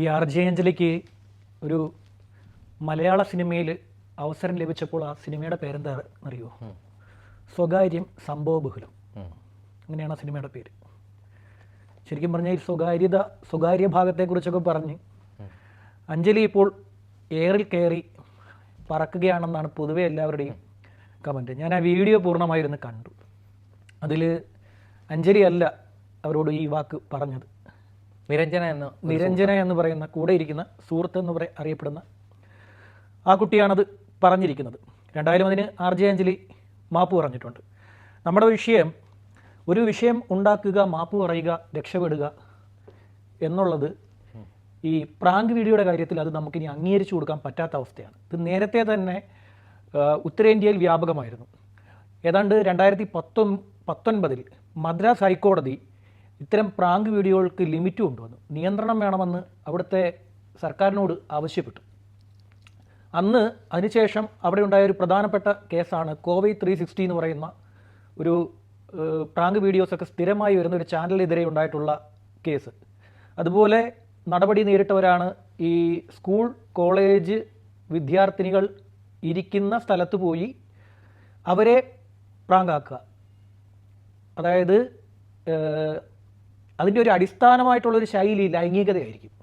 ഈ R J അഞ്ജലിക്ക് ഒരു മലയാള സിനിമയിൽ അവസരം ലഭിച്ചപ്പോൾ ആ സിനിമയുടെ പേരെന്താ അറിയോ? സ്വകാര്യം സംഭവബഹുലം അങ്ങനെയാണ് ആ സിനിമയുടെ പേര്. ശരിക്കും പറഞ്ഞാൽ ഈ സ്വകാര്യത സ്വകാര്യ ഭാഗത്തെക്കുറിച്ചൊക്കെ പറഞ്ഞ് അഞ്ജലി ഇപ്പോൾ എയറിൽ കയറി പറക്കുകയാണെന്നാണ് പൊതുവെ എല്ലാവരുടെയും കമന്റ് ഞാൻ ആ വീഡിയോ പൂർണമായിരുന്നു കണ്ടു. അതിൽ അഞ്ജലി അല്ല അവരോട് ഈ വാക്ക് പറഞ്ഞത്. നിരഞ്ജന എന്ന് നിരഞ്ജന എന്ന് പറയുന്ന കൂടെ ഇരിക്കുന്ന സുഹൃത്ത് എന്ന് പറയ അറിയപ്പെടുന്ന ആ കുട്ടിയാണത് പറഞ്ഞിരിക്കുന്നത്. രണ്ടായാലും അതിന് ആർ ജെ അഞ്ജലി മാപ്പ് പറഞ്ഞിട്ടുണ്ട്. നമ്മുടെ വിഷയം ഒരു വിഷയം ഉണ്ടാക്കുക മാപ്പ് പറയുക രക്ഷപ്പെടുക എന്നുള്ളത് ഈ പ്രാങ്ക് വീഡിയോയുടെ കാര്യത്തിൽ അത് നമുക്കിനി അംഗീകരിച്ചു കൊടുക്കാൻ പറ്റാത്ത അവസ്ഥയാണ്. ഇത് നേരത്തെ തന്നെ ഉത്തരേന്ത്യയിൽ വ്യാപകമായിരുന്നു. ഏതാണ്ട് രണ്ടായിരത്തി പത്തൊൻ പത്തൊൻപതിൽ മദ്രാസ് ഹൈക്കോടതി ഇത്തരം പ്രാങ്ക് വീഡിയോകൾക്ക് ലിമിറ്റ് കൊണ്ടുവന്നു. നിയന്ത്രണം വേണമെന്ന് അവിടുത്തെ സർക്കാരിനോട് ആവശ്യപ്പെട്ടു. അന്ന് അതിനുശേഷം അവിടെ ഉണ്ടായ ഒരു പ്രധാനപ്പെട്ട കേസാണ് കോവൈ ത്രീ സിക്സ്റ്റി എന്ന് പറയുന്ന ഒരു പ്രാങ്ക് വീഡിയോസൊക്കെ സ്ഥിരമായി വരുന്ന ഒരു ചാനലിനെതിരെ ഉണ്ടായിട്ടുള്ള കേസ്. അതുപോലെ നടപടി നേരിട്ടവരാണ് ഈ സ്കൂൾ കോളേജ് വിദ്യാർത്ഥിനികൾ ഇരിക്കുന്ന സ്ഥലത്ത് പോയി അവരെ പ്രാങ്കാക്കുക. അതായത് അതിന്റെ ഒരു അടിസ്ഥാനമായിട്ടുള്ളൊരു ശൈലി ലൈംഗികതയായിരിക്കും.